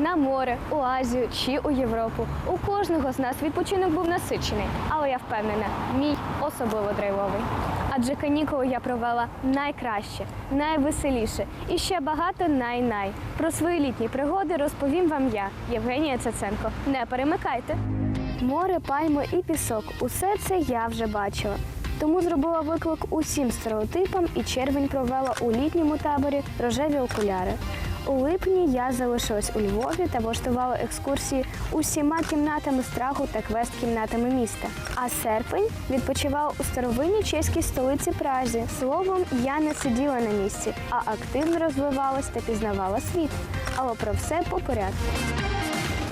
на море, у Азію чи у Європу. У кожного з нас відпочинок був насичений, але я впевнена, мій особливо драйвовий. Адже канікули я провела найкраще, найвеселіше і ще багато най-най. Про свої літні пригоди розповім вам я, Євгенія Цаценко. Не перемикайте. Море, пальми і пісок усе це я вже бачила. Тому зробила виклик усім стереотипам і червень провела у літньому таборі рожеві окуляри. У липні я залишилась у Львові та влаштувала екскурсії усіма кімнатами страху та квест-кімнатами міста. А серпень відпочивала у старовинній чеській столиці Празі. Словом, я не сиділа на місці, а активно розвивалась та пізнавала світ. Але про все по порядку.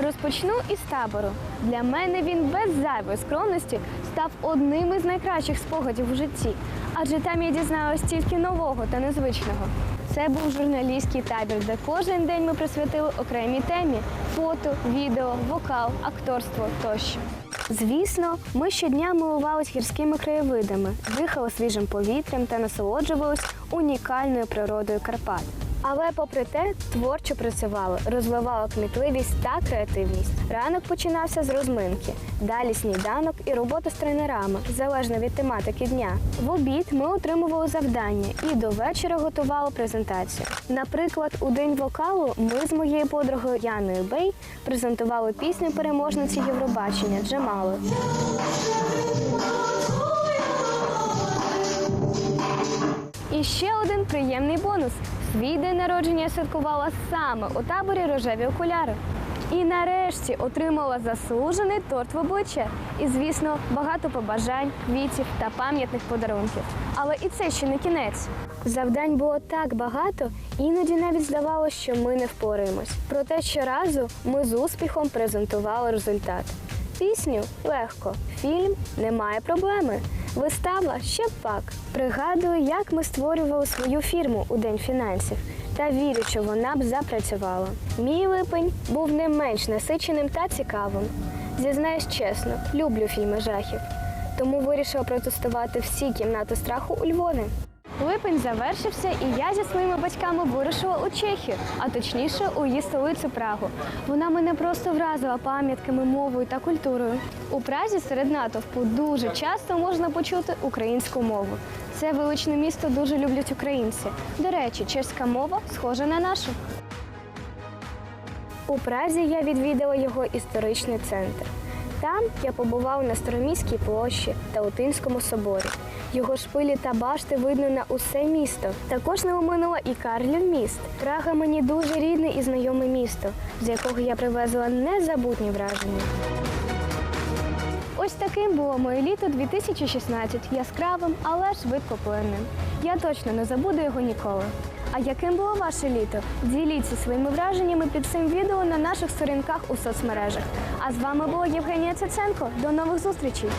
Розпочну із табору. Для мене він без зайвої скромності став одним із найкращих спогадів у житті, адже там я дізналась стільки нового та незвичного. Це був журналістський табір, де кожен день ми присвятили окремій темі фото, відео, вокал, акторство тощо. Звісно, ми щодня милувались гірськими краєвидами, дихали свіжим повітрям та насолоджувались унікальною природою Карпат. Але попри те, творчо працювали, розвивали кмітливість та креативність. Ранок починався з розминки, далі сніданок і робота з тренерами, залежно від тематики дня. В обід ми отримували завдання і до вечора готували презентацію. Наприклад, у день вокалу ми з моєю подругою Яною Бей презентували пісню переможниці Євробачення Джамали. І ще один приємний бонус. Свій день народження святкувала саме у таборі рожеві окуляри. І нарешті отримала заслужений торт в обличчя. І, звісно, багато побажань, квітів та пам'ятних подарунків. Але і це ще не кінець. Завдань було так багато, іноді навіть здавалося, що ми не впораємось. Проте щоразу ми з успіхом презентували результат. Пісню легко, фільм немає проблеми. Вистава ще пак. Пригадую, як ми створювали свою фірму у день фінансів та вірю, що вона б запрацювала. Мій липень був не менш насиченим та цікавим. Зізнаюсь чесно, люблю фільми жахів. Тому вирішила протестувати всі кімнати страху у Львові. Липень завершився, і я зі своїми батьками вирушила у Чехію, а точніше у її столицю Прагу. Вона мене просто вразила пам'ятками, мовою та культурою. У Празі серед натовпу дуже часто можна почути українську мову. Це величне місто дуже люблять українці. До речі, чеська мова схожа на нашу. У Празі я відвідала його історичний центр. Там я побував на Староміській площі та Утинському соборі. Його шпилі та башти видно на усе місто. Також не оминула і Карлів міст. Прага мені дуже рідне і знайоме місто, з якого я привезла незабутні враження. Ось таким було моє літо 2016, яскравим, але швидкоплинним. Я точно не забуду його ніколи. А яким було ваше літо? Діліться своїми враженнями під цим відео на наших сторінках у соцмережах. А з вами була Євгенія Цеценко. До нових зустрічей!